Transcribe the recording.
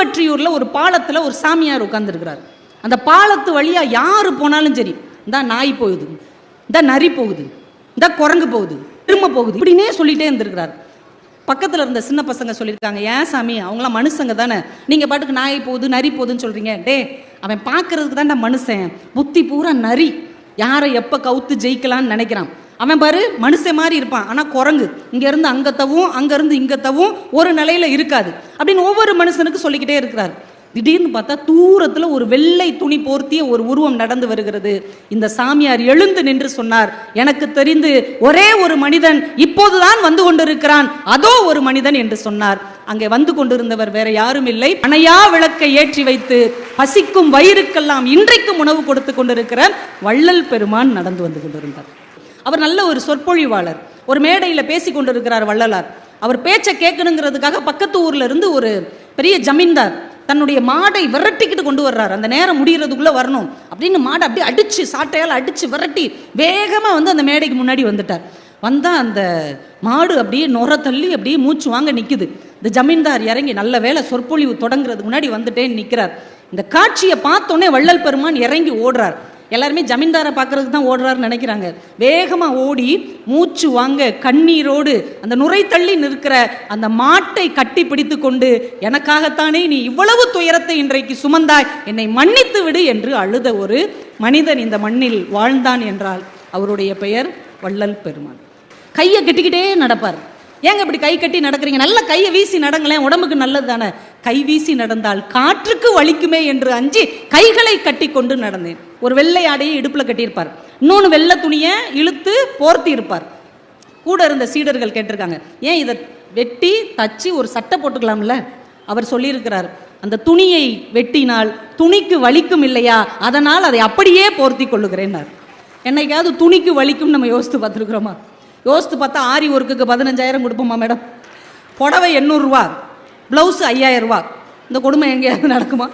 திருவற்றியூரில் ஒரு பாலத்தில் ஒரு சாமியார் உட்கார்ந்துருக்கிறார். அந்த பாலத்து வழியா யார் போனாலும் சரி இந்த நாய் போகுது இந்த நரி போகுது இந்த குரங்கு போகுது திரும்ப போகுது இப்படின்னே சொல்லிட்டே இருந்திருக்கிறார். பக்கத்தில் இருந்த சின்ன பசங்க சொல்லியிருக்காங்க ஏன் சாமி அவங்களாம் மனுஷங்க தானே நீங்கள் பாட்டுக்கு நாய் போகுது நரி போகுதுன்னு சொல்கிறீங்க டே அவன் பார்க்கறதுக்கு தான்டா மனுஷன் புத்தி பூரா நரி யாரை எப்போ கவுத்து ஜெயிக்கலாம்னு நினைக்கிறான்? அவன் பாரு மனுஷன் மாதிரி இருப்பான். ஆனால் குரங்கு. இங்கேருந்து அங்கே தவும் அங்கேருந்து இங்கே தவும் ஒரு நிலையில் இருக்காது. அப்படின்னு ஒவ்வொரு மனுஷனுக்கு சொல்லிக்கிட்டே இருக்கிறார். திடீர்னு பார்த்தா தூரத்தில் ஒரு வெள்ளை துணி போர்த்திய ஒரு உருவம் நடந்து வருகிறது. இந்த சாமியார் எழுந்து நின்று சொன்னார் எனக்கு தெரிந்து ஒரே ஒரு மனிதன் இப்போதுதான் வந்து கொண்டிருக்கிறான். அதோ ஒரு மனிதன் என்று சொன்னார். அங்கே வந்து கொண்டிருந்தவர் வேற யாரும் இல்லை. அணையா விளக்கை ஏற்றி வைத்து பசிக்கும் வயிறுக்கெல்லாம் இன்றைக்கும் உணவு கொடுத்து கொண்டிருக்கிற வள்ளல் பெருமான் நடந்து வந்து கொண்டிருந்தார். அவர் நல்ல ஒரு சொற்பொழிவாளர். ஒரு மேடையில் பேசி கொண்டிருக்கிறார் வள்ளலார். அவர் பேச்சை கேட்கணுங்கிறதுக்காக பக்கத்து ஊர்ல இருந்து ஒரு பெரிய ஜமீன்தார் தன்னுடைய மாடை விரட்டிக்கிட்டு கொண்டு வர்றார். அந்த நேரம் முடிகிறதுக்குள்ள வரணும் அப்படின்னு மாடை அப்படியே அடிச்சு சாட்டையால் அடிச்சு விரட்டி வேகமாக வந்து அந்த மேடைக்கு முன்னாடி வந்துட்டார். வந்தா அந்த மாடு அப்படியே நுர தள்ளி அப்படியே மூச்சு வாங்க நிற்குது இந்த ஜமீன்தார் இறங்கி நல்ல வேளை சொற்பொழிவு தொடங்குறதுக்கு முன்னாடி வந்துட்டேன்னு நிற்கிறார் இந்த காட்சியை பார்த்தோன்னே வள்ளல் பெருமான் இறங்கி ஓடுறார். எல்லாருமே ஜமீன்தாரை பார்க்கறதுக்கு தான் ஓடுறாருன்னு நினைக்கிறாங்க. வேகமாக ஓடி மூச்சு வாங்க கண்ணீரோடு அந்த நுரை தள்ளி நிற்கிற அந்த மாட்டை கட்டி பிடித்து கொண்டு எனக்காகத்தானே நீ இவ்வளவு துயரத்தை இன்றைக்கு சுமந்தாய்? என்னை மன்னித்து விடு என்று அழுத ஒரு மனிதன் இந்த மண்ணில் வாழ்ந்தான் என்றால் அவருடைய பெயர் வள்ளல் பெருமான் கையை கட்டிக்கிட்டே நடப்பார். ஏங்க இப்படி கை கட்டி நடக்கிறீங்க? நல்ல கையை வீசி நடங்களேன் உடம்புக்கு நல்லது தானே? கை வீசி நடந்தால் காற்றுக்கு வலிக்குமே என்று அஞ்சி கைகளை கட்டி கொண்டு நடந்தேன். ஒரு வெள்ளை ஆடையை இடுப்பில் கட்டியிருப்பார். இன்னொன்று வெள்ளை துணியை இழுத்து போர்த்தி இருப்பார் கூட இருந்த சீடர்கள் கேட்டிருக்காங்க ஏன் இதை வெட்டி தச்சு ஒரு சட்டை போட்டுக்கலாம்ல? அவர் சொல்லியிருக்கிறார் அந்த துணியை வெட்டினால் துணிக்கு வலிக்கும் இல்லையா? அதனால் அதை அப்படியே போர்த்தி கொள்ளுகிறேன்னார். என்னைக்காவது துணிக்கு வலிக்கும் நம்ம யோசித்து பார்த்துருக்குறோமா? யோசித்து பார்த்தா ஆரி ஒர்க்குக்கு பதினஞ்சாயிரம் கொடுப்போமா மேடம்? புடவை எண்ணூறுரூவா ப்ளவுஸு ஐயாயிரம் ரூபா இந்த கொடுமை எங்கேயாவது நடக்குமா?